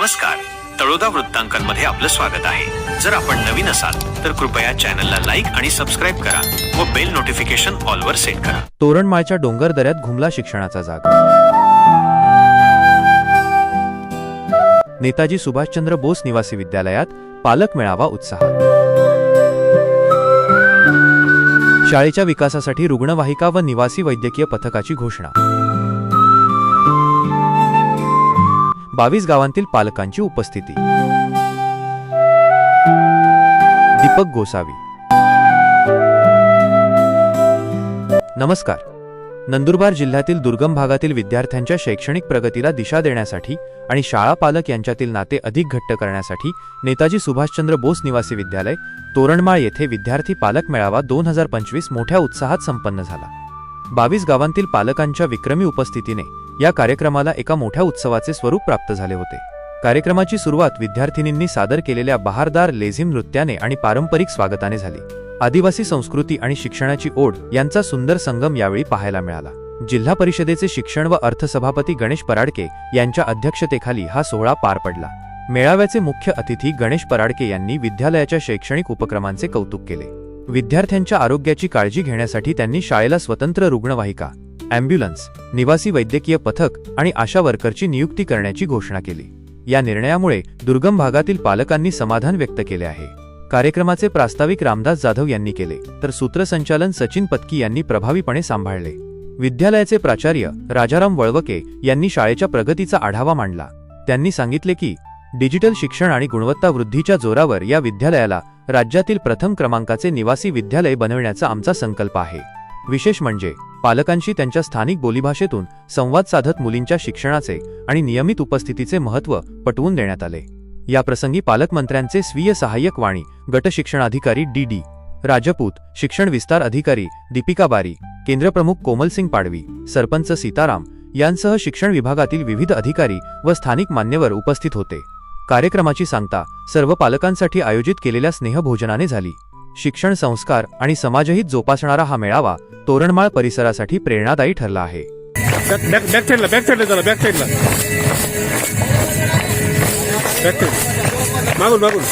नमस्कार. तळोदा वृत्तांकनमध्ये आपलं स्वागत आहे. जर आपण नवीन असाल तर कृपया चॅनलला लाईक आणि सबस्क्राईब करा व बेल नोटिफिकेशन ऑलवर सेट करा. तोरणमाळच्या डोंगर दऱ्यात घुमला शिक्षणाचा जाग. नेताजी सुभाषचंद्र बोस निवासी विद्यालयात पालक मेळावा उत्साहात. शाळेच्या विकासासाठी रुग्णवाहिका व निवासी वैद्यकीय पथकाची घोषणा. बावीस गावांतील पालकांची उपस्थिती. दीपक गोसावी. नमस्कार. नंदुरबार जिल्ह्यातील दुर्गम भागातील विद्यार्थ्यांच्या शैक्षणिक प्रगतीला दिशा देण्यासाठी आणि शाळा पालक यांच्यातील नाते अधिक घट्ट करण्यासाठी नेताजी सुभाषचंद्र बोस निवासी विद्यालय तोरणमाळ येथे विद्यार्थी पालक मेळावा दोन हजार पंचवीस मोठ्या उत्साहात संपन्न झाला. बावीस गावांतील पालकांच्या विक्रमी उपस्थितीने या कार्यक्रमाला एका मोठ्या उत्सवाचे स्वरूप प्राप्त झाले होते. कार्यक्रमाची सुरुवात विद्यार्थिनींनी सादर केलेल्या बहारदार लेझिम नृत्याने आणि पारंपरिक स्वागताने झाली. आदिवासी संस्कृती आणि शिक्षणाची ओढ यांचा सुंदर संगम यावेळी पाहायला मिळाला. जिल्हा परिषदेचे शिक्षण व अर्थसभापती गणेश पराडके यांच्या अध्यक्षतेखाली हा सोहळा पार पडला. मेळाव्याचे मुख्य अतिथी गणेश पराडके यांनी विद्यालयाच्या शैक्षणिक उपक्रमांचे कौतुक केले. विद्यार्थ्यांच्या आरोग्याची काळजी घेण्यासाठी त्यांनी शाळेला स्वतंत्र रुग्णवाहिका अँब्युलन्स निवासी वैद्यकीय पथक आणि आशा वर्करची नियुक्ती करण्याची घोषणा केली. या निर्णयामुळे दुर्गम भागातील पालकांनी समाधान व्यक्त केले आहे. कार्यक्रमाचे प्रास्ताविक रामदास जाधव यांनी केले तर सूत्रसंचालन सचिन पत्की यांनी प्रभावीपणे सांभाळले. विद्यालयाचे प्राचार्य राजाराम वळवके यांनी शाळेच्या प्रगतीचा आढावा मांडला. त्यांनी सांगितले की डिजिटल शिक्षण आणि गुणवत्ता वृद्धीच्या जोरावर या विद्यालयाला राज्यातील प्रथम क्रमांकाचे निवासी विद्यालय बनविण्याचा आमचा संकल्प आहे. विशेष म्हणजे पालकांशी त्यांच्या स्थानिक बोलीभाषेतून संवाद साधत मुलींच्या शिक्षणाचे आणि नियमित उपस्थितीचे महत्त्व पटवून देण्यात आले. या प्रसंगी पालकमंत्र्यांचे स्वीय सहाय्यक वाणी गट शिक्षणाधिकारी डी डी राजपूत शिक्षण विस्तार अधिकारी दीपिका बारी केंद्रप्रमुख कोमलसिंग पाडवी सरपंच सीताराम यांसह शिक्षण विभागातील विविध अधिकारी व स्थानिक मान्यवर उपस्थित होते. कार्यक्रमाची सांगता सर्व पालकांसाठी आयोजित केलेल्या स्नेहभोजनाने झाली. शिक्षण संस्कार आणि समाजहित जोपासणारा हा मेळावा तोरणमाळ परिसरासाठी प्रेरणादायी ठरला आहे. मागून मागून.